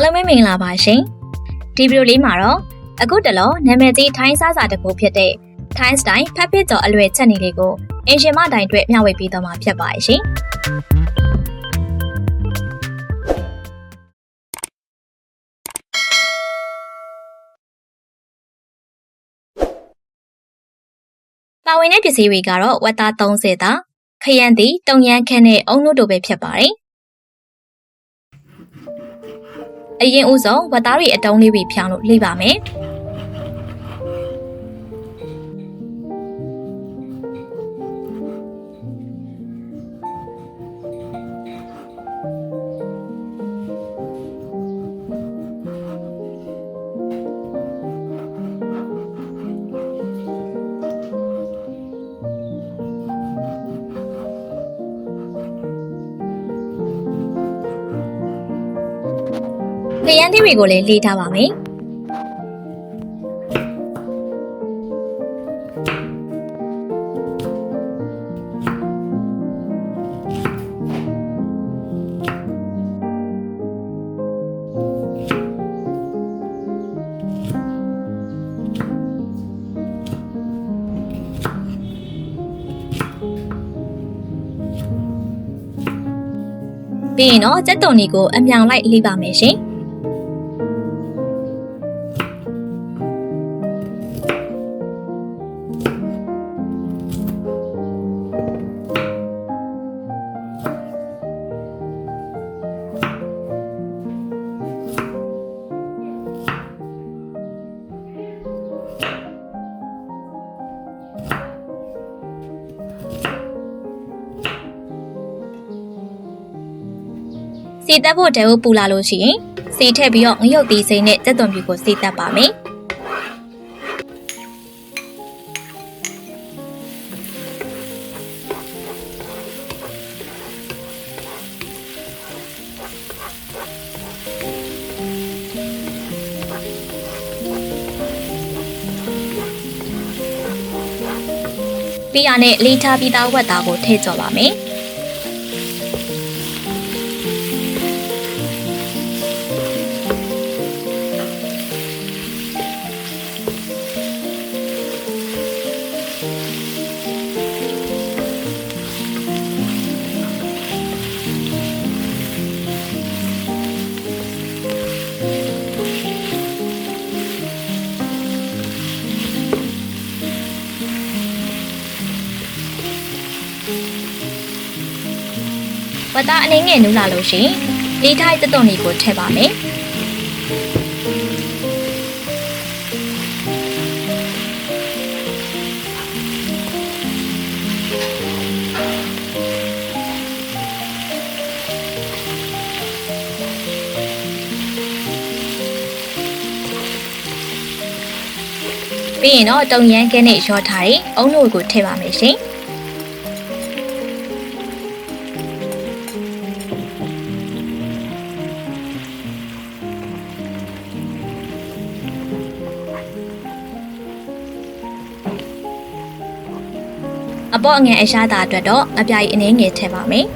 အားလုံးပဲမင်္ဂလာပါရှင်ဒီဗီဒီယိုလေးမှာတော့အခုတလောနာမည်ကြီးထိုင်းစားစာတစ်ခုဖြစ်တဲ့ထိုင်းစတိုင်ဖက်ဖစ်တော်အလွယ်ချက်နေလေးကိုအင်ရှင်မတိုင်အတွက်မျှဝေပေးတော့မှာဖြစ်ပါရဲ့ရှင်ပါဝင်တဲ့ပစ္စည်းတွေကတော့ဝက်သား30တာခရမ်းသည်တုံရန်ခန်းနဲ့အုံနုတို့ပဲဖြစ်ပါတယ် အရင်ဦးဆုံးဝက်သားတွေအတုံးလေးတွေဖြောင်းလို့လှိပါမယ် ခရမ်းသီးတွေကိုလည်းလှိထားပါမယ်ပြီးရင်တော့ကြက်တုံတွေကိုအမြောင်လိုက်လှိပါမယ်ရှင် စီတက်ဖို့တဲကိုပူလာလို့ရှိရင်စီထည့်ပြီးတော့ငရုတ်သီးစိမ်းနဲ့ကြက်သွန်ဖြူကိုစီတက်ပါမယ်ပြီးရနဲ့လေးထားပြီးသားဝက်သားကိုထည့်ကြော်ပါမယ် ဝက်သားအနေငယ်နူးလာလို့ရှိရင်လေးထားတဲ့ကြက်သွန်လေးကိုထည့်ပါမယ်ပြီးရင်တော့တုံရန်ကဲနဲ့ရောထားတဲ့အုံနို့ကိုထည့်ပါမယ်ရှင် အပေါ့အငယ်အရှားတာအတွက်တော့အပြားကြီးအနေငယ်ထည့်ပါမယ်။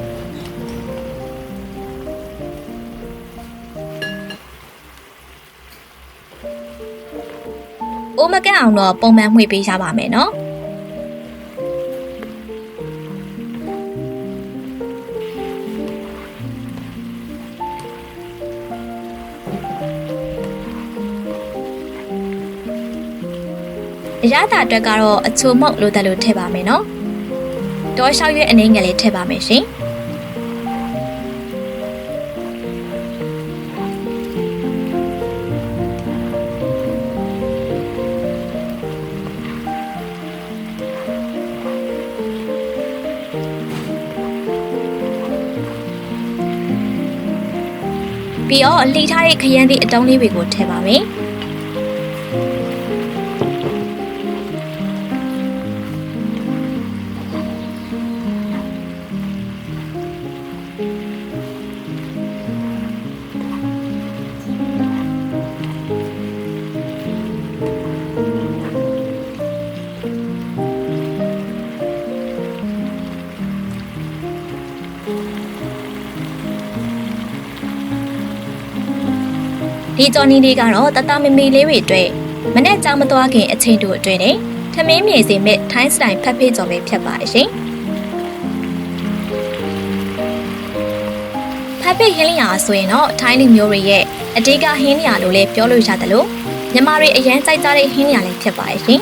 အိုးမကန့်အောင်တော့ပုံမှန်မှွေပေးရပါမယ်နော်။အရသာအတွက်ကတော့အချိုမုတ်လိုတက်လို့ထည့်ပါမယ်နော်။ တောလျှောက်ရွက်အနေငယ်လေးထည့်ပါမယ်ရှင်။ပြီးတော့လှိထားတဲ့ခရမ်းသီးအတုံးလေးတွေကိုထည့်ပါမယ် ဒီကြော်နီလေးကတော့တတမမီလေးတွေအတွက်မနဲ့ကြောင်မသွားခင်အချိန်တို့အတွင်းနဲ့ထမင်းမြေစီမဲ့ထိုင်းစတိုင်ဖက်ဖေးကြော်ပဲဖြစ်ပါတယ်ရှင်ဖက်ဖေးဟင်းလျာဆိုရင်တော့ထိုင်းလူမျိုးတွေရဲ့အဓိကဟင်းလျာလို့လည်းပြောလို့ရတယ်လို့မြန်မာတွေအရန်ကြိုက်ကြတဲ့ဟင်းလျာလေးဖြစ်ပါတယ်ရှင်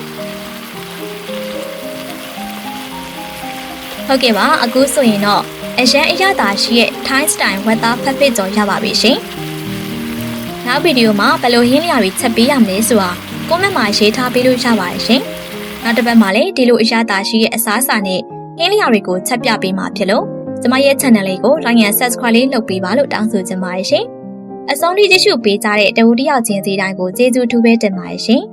ဟုတ်ကဲ့ပါအခုဆိုရင်တော့အရန်အရသာရှိရဲ့ Thai style ဝက်သားဖက်ဖေးကြော်ရပါပြီရှင်။ နောက်ဗီဒီယိုမှာဘယ်လိုဟင်းလျာတွေချက်ပေးရမလဲဆိုတာကွန်မန့်မှာရေးထားပေးလို့ရပါတယ်ရှင်။နောက်တစ်ပတ်မှာလည်းဒီလိုအရသာရှိရဲ့အစားအစာနဲ့ဟင်းလျာတွေကိုချက်ပြပေးမှာဖြစ်လို့ကျမရဲ့ channel လေးကို like and subscribe လေးလုပ်ပေးပါလို့တောင်းဆိုချင်ပါတယ်ရှင်။အဆုံးထိကြည့်ရှုပေးကြတဲ့တဝူတယောက်ချင်းစီတိုင်းကိုကျေးဇူးထူးပဲတင်ပါတယ်ရှင်။